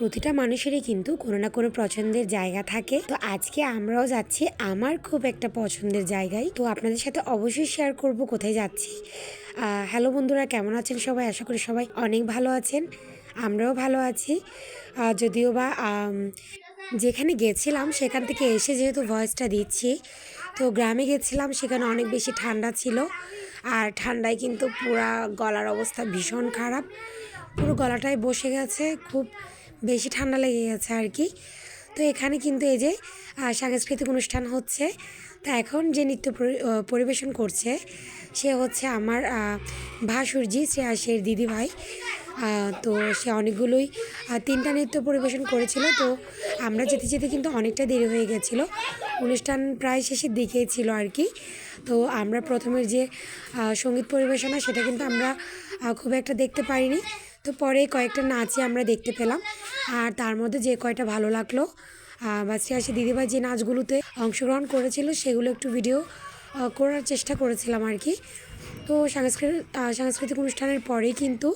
প্রতিটা মানুষেরই কিন্তু কোনো না কোনো পছন্দের জায়গা থাকে। তো আজকে আমরাও যাচ্ছি আমার খুব একটা পছন্দের জায়গায়। তো আপনাদের সাথে অবশ্যই শেয়ার করব কোথায় যাচ্ছি। হ্যালো বন্ধুরা, কেমন আছেন সবাই? আশা করি সবাই অনেক ভালো আছেন। আমরাও ভালো আছি। যদিও বা যেখানে গেছিলাম সেখান থেকে এসে যেহেতু ভয়েসটা দিচ্ছি, তো গ্রামে গেছিলাম সেখানে অনেক বেশি ঠান্ডা ছিল। আর ঠান্ডায় কিন্তু পুরা গলার অবস্থা ভীষণ খারাপ। পুরো গলাটাই বসে গেছে, খুব বেশি ঠান্ডা লেগে গেছে আর কি। তো এখানে কিন্তু এই যে সাংস্কৃতিক অনুষ্ঠান হচ্ছে। তা এখন যে নৃত্য পরিবেশন করছে, সে হচ্ছে আমার ভাসুরজি শ্রেয়াসের দিদি ভাই। তো সে অনেকগুলোই তিনটা নৃত্য পরিবেশন করেছিল। তো আমরা যেতে যেতে কিন্তু অনেকটা দেরি হয়ে গেছিল। অনুষ্ঠান প্রায় শেষের দিকেই ছিল আর কি। তো আমরা প্রথমের যে সংগীত পরিবেশনা, সেটা কিন্তু আমরা খুব একটা দেখতে পারিনি। তো পরে কয়েকটা নাচই আমরা দেখতে পেলাম। আর তার মধ্যে যে কয়টা ভালো লাগল বা শ্রেয়াসী দিদিভাই যে নাচগুলোতে অংশগ্রহণ করেছিল, সেগুলো একটু ভিডিও করার চেষ্টা করেছিলাম আর কি। তো সাংস্কৃতিক সাংস্কৃতিক অনুষ্ঠানের পরেই কিন্তু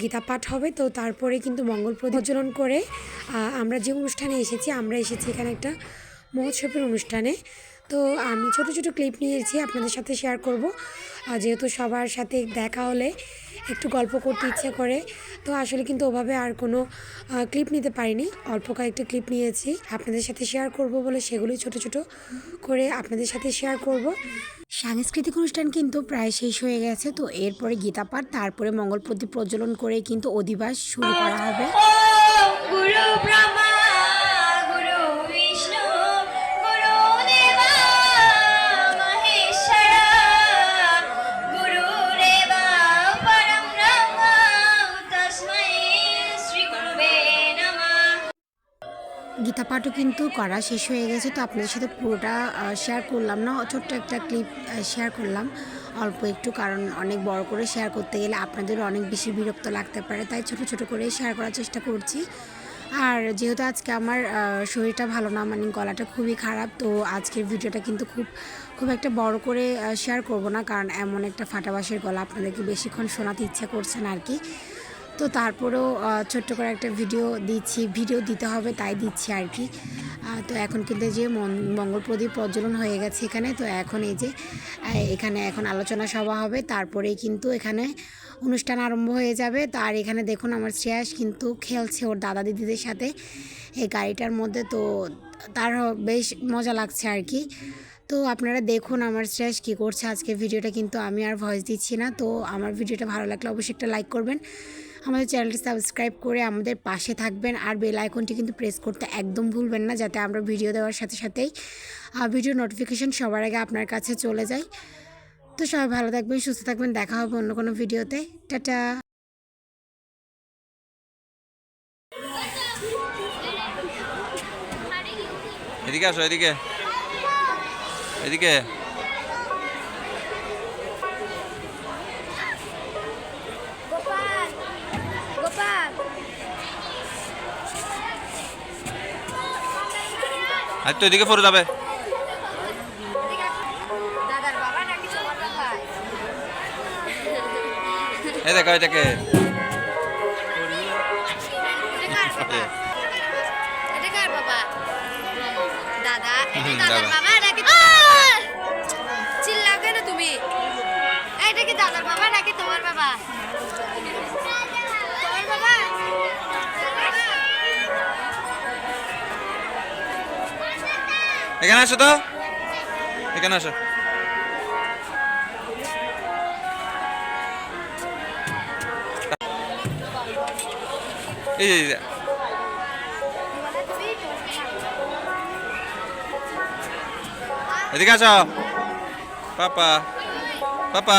গীতা পাঠ হবে। তো তারপরে কিন্তু মঙ্গল প্রজ্বলন করে আমরা যে অনুষ্ঠানে এসেছি, আমরা এসেছি এখানে একটা মহোৎসবের অনুষ্ঠানে। তো আমি ছোট ছোট ক্লিপ নিয়েছি, আপনাদের সাথে শেয়ার করব। যেহেতু সবার সাথে দেখা হলে একটু গল্প করতে ইচ্ছে করে। তো আসলে কিন্তু ওভাবে আর কোনো ক্লিপ নিতে পারিনি। অল্প কয়েকটা ক্লিপ নিয়েছি। আপনাদের সাথে শেয়ার করব বলে সেগুলোই ছোট ছোট করে আপনাদের সাথে শেয়ার করব। সাংস্কৃতিক অনুষ্ঠান কিন্তু প্রায় শেষ হয়ে গেছে। তো এরপরে গীতা পাঠ, তারপরে মঙ্গল প্রজ্বলন করে কিন্তু অধিবাস শুরু করা হবে। গীতা পাঠও কিন্তু করা শেষ হয়ে গেছে, তো আপনাদের সাথে পুরোটা শেয়ার করলাম না, ছোট্ট একটা ক্লিপ শেয়ার করলাম। অল্প একটু, কারণ অনেক বড় করে শেয়ার করতে গেলে আপনাদের অনেক বেশি বিরক্ত লাগতে পারে, তাই ছোট ছোট করে শেয়ার করার চেষ্টা করছি। আর যেহেতু আজকে আমার শরীরটা ভালো না মানে গলাটা খুবই খারাপ, তো আজকের ভিডিওটা কিন্তু খুব খুব একটা বড় করে শেয়ার করব না, কারণ এমন একটা ফাটাবাসের গলা আপনাদেরকে বেশিক্ষণ শোনাতে ইচ্ছা করছে না আর কি। তো তারপরেও ছোট্ট করে একটা ভিডিও দিচ্ছি, ভিডিও দিতে হবে তাই দিচ্ছি আর কি। তো এখন কিন্তু যে মঙ্গল প্রদীপ প্রজ্বলন হয়ে গেছে এখানে, তো এখন এই যে এখানে এখন আলোচনা সভা হবে, তারপরেই কিন্তু এখানে অনুষ্ঠান আরম্ভ হয়ে যাবে। তো আর এখানে দেখুন আমার শ্রেয়াস কিন্তু খেলছে ওর দাদা দিদিদের সাথে এই গাড়িটার মধ্যে, তো তার বেশ মজা লাগছে আর কি। তো আপনারা দেখুন আমার শ্রেয়াস কী করছে। আজকে ভিডিওটা কিন্তু আমি আর ভয়েস দিচ্ছি না। তো আমার ভিডিওটা ভালো লাগলে অবশ্যই একটা লাইক করবেন। আমাদের চ্যানেলটি সাবস্ক্রাইব করে আমাদের পাশে থাকবেন। আর বেল আইকনটি কিন্তু প্রেস করতে একদম ভুলবেন না, যাতে আমরা ভিডিও দেওয়ার সাথে সাথেই ভিডিও নোটিফিকেশন সবার আগে আপনার কাছে চলে যায়। তো সবাই ভালো থাকবেন, সুস্থ থাকবেন। দেখা হবে অন্য কোনো ভিডিওতে। টাটা। এদিকে আসো, এদিকে। এদিকে। আর তো এদিকে পড়ে যাবে এই দেখো এটাকে দাদা। বাবা? দাদার বাবা নাকি তোমার বাবা? তোমার বাবা? এখানে আসো তো। এখানে আসো। এই এদিকে আসো। পাপা। পাপা।